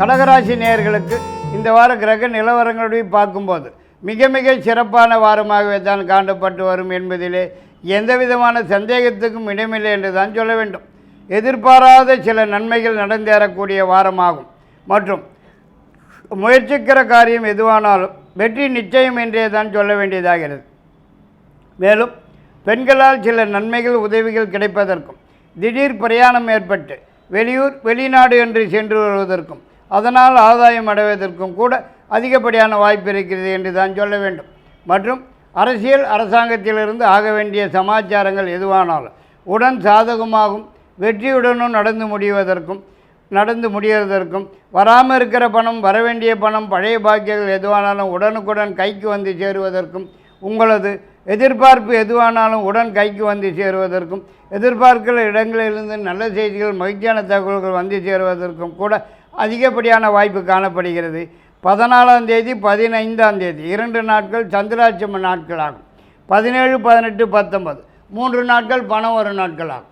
கடகராசி நேயர்களுக்கு இந்த வார கிரக நிலவரங்களுடைய பார்க்கும்போது மிக மிக சிறப்பான வாரமாகவே தான் காண்டப்பட்டு வரும் என்பதிலே எந்த விதமான சந்தேகத்துக்கும் இடமில்லை என்று தான் சொல்ல வேண்டும். எதிர்பாராத சில நன்மைகள் நடந்தேறக்கூடிய வாரமாகும். மற்றும் முயற்சிக்கிற காரியம் எதுவானாலும் வெற்றி நிச்சயம் என்றே தான் சொல்ல வேண்டியதாகிறது. மேலும் பெண்களால் சில நன்மைகள் உதவிகள் கிடைப்பதற்கும் திடீர் பிரயாணம் ஏற்பட்டு வெளியூர் வெளிநாடு என்று சென்று வருவதற்கும் அதனால் ஆதாயம் அடைவதற்கும் கூட அதிகப்படியான வாய்ப்பு இருக்கிறது என்று தான் சொல்ல வேண்டும். மற்றும் அரசியல் அரசாங்கத்திலிருந்து ஆக வேண்டிய சமாச்சாரங்கள் எதுவானாலும் உடன் சாதகமாகும் வெற்றியுடனும் நடந்து முடிவதற்கும் நடந்து முடிவதற்கும் வராமல் இருக்கிற பணம் வரவேண்டிய பணம் பழைய பாக்கியங்கள் எதுவானாலும் உடனுக்குடன் கைக்கு வந்து சேருவதற்கும் உங்களது எதிர்பார்ப்பு எதுவானாலும் உடன் கைக்கு வந்து சேருவதற்கும் எதிர்பார்க்கிற இடங்களிலிருந்து நல்ல செய்திகள் மகிழ்ச்சியான தகவல்கள் வந்து சேருவதற்கும் கூட அதிகப்படியான வாய்ப்பு காணப்படுகிறது. பதினாலாம் தேதி பதினைந்தாம் தேதி இரண்டு நாட்கள் சந்திராட்சம நாட்களாகும். பதினேழு பதினெட்டு பத்தொன்பது. மூன்று நாட்கள் பணம் ஒரு நாட்கள் ஆகும்